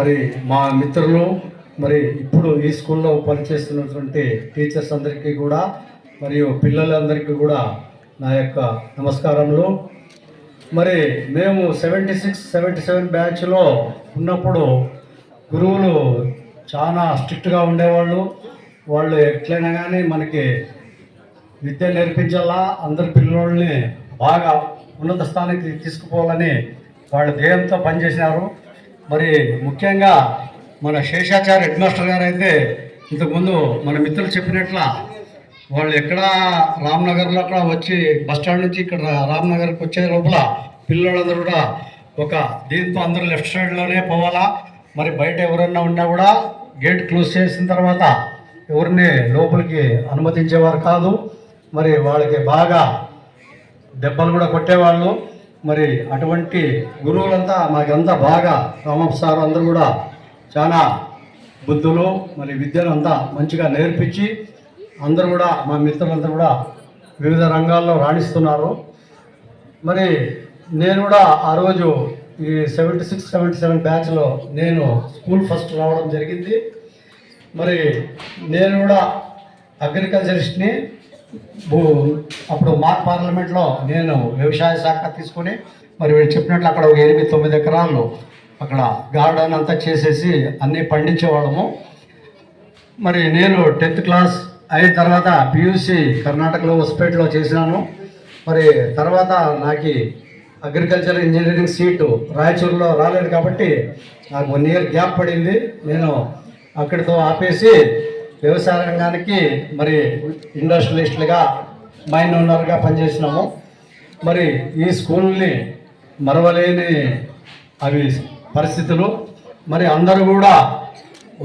మరి మా మిత్రులు మరి ఇప్పుడు ఈ స్కూల్లో పనిచేస్తున్నటువంటి టీచర్స్ అందరికీ కూడా మరియు పిల్లలందరికీ కూడా నా యొక్క నమస్కారములు. మరి మేము సెవెంటీ సిక్స్ సెవెంటీ సెవెన్ బ్యాచ్లో ఉన్నప్పుడు గురువులు చాలా స్ట్రిక్ట్గా ఉండేవాళ్ళు. వాళ్ళు ఎట్లయినా కానీ మనకి విద్య నేర్పించాలా అందరి పిల్లల్ని బాగా ఉన్నత స్థానానికి తీసుకుపోవాలని వాళ్ళు ధ్యేయంతో పనిచేసినారు. మరి ముఖ్యంగా మన శేషాచార్య హెడ్ మాస్టర్ గారు అయితే ఇంతకుముందు మన మిత్రులు చెప్పినట్ల వాళ్ళు ఎక్కడ రామ్నగర్లో అక్కడ వచ్చి బస్ స్టాండ్ నుంచి ఇక్కడ రామ్నగర్కి వచ్చే లోపల పిల్లలందరూ కూడా ఒక దీంతో అందరూ లెఫ్ట్ సైడ్లోనే పోవాలా. మరి బయట ఎవరన్నా ఉన్నా కూడా గేట్ క్లోజ్ చేసిన తర్వాత ఎవరిని లోపలికి అనుమతించేవారు కాదు. మరి వాళ్ళకి బాగా దెబ్బలు కూడా కొట్టేవాళ్ళు. మరి అటువంటి గురువులంతా మాకంతా బాగా రామప్ప సార్ అందరూ కూడా చాలా బుద్ధులు మరి విద్యను అంతా మంచిగా నేర్పించి అందరూ కూడా మా మిత్రులంతా కూడా వివిధ రంగాల్లో రాణిస్తున్నారు. మరి నేను కూడా ఆ రోజు ఈ సెవెంటీ సిక్స్ సెవెంటీ సెవెన్ బ్యాచ్లో నేను స్కూల్ ఫస్ట్ రావడం జరిగింది. మరి నేను కూడా అగ్రికల్చరిస్ట్ని అప్పుడు మాక్ పార్లమెంట్లో నేను వ్యవసాయ శాఖ తీసుకొని మరి వీళ్ళు చెప్పినట్లు అక్కడ ఒక ఎనిమిది తొమ్మిది ఎకరాలు అక్కడ గార్డెన్ అంతా చేసేసి అన్నీ పండించేవాళ్ళము మరి నేను టెన్త్ క్లాస్ అయిన తర్వాత పియూసి కర్ణాటకలో హొస్పేటలో చేసినాను. మరి తర్వాత నాకు అగ్రికల్చర్ ఇంజనీరింగ్ సీటు రాయచూరులో రాలేదు కాబట్టి నాకు వన్ ఇయర్ గ్యాప్ పడింది. నేను అక్కడితో ఆపేసి వ్యవసాయ రంగానికి మరి ఇండస్ట్రియలిస్టులుగా మైన్ ఓనర్గా పనిచేసినాము. మరి ఈ స్కూల్ని మరవలేని అవి పరిస్థితులు. మరి అందరూ కూడా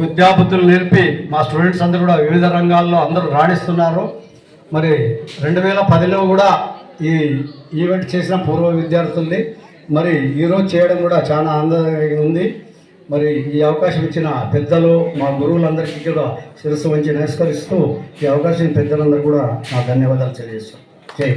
విద్యాబుద్ధులు నేర్పి మా స్టూడెంట్స్ అందరూ కూడా వివిధ రంగాల్లో అందరూ రాణిస్తున్నారు. మరి రెండు వేల పదిలో కూడా ఈ ఈవెంట్ చేసిన పూర్వ విద్యార్థుల్ని మరి ఈరోజు చేయడం కూడా చాలా ఆనందంగా ఉంది. మరి ఈ అవకాశం ఇచ్చిన పెద్దలు మా గురువులందరికీ కూడా శిరస్సు వంచి నమస్కరిస్తూ ఈ అవకాశం పెద్దలందరూ కూడా నా ధన్యవాదాలు తెలియజేస్తాం జై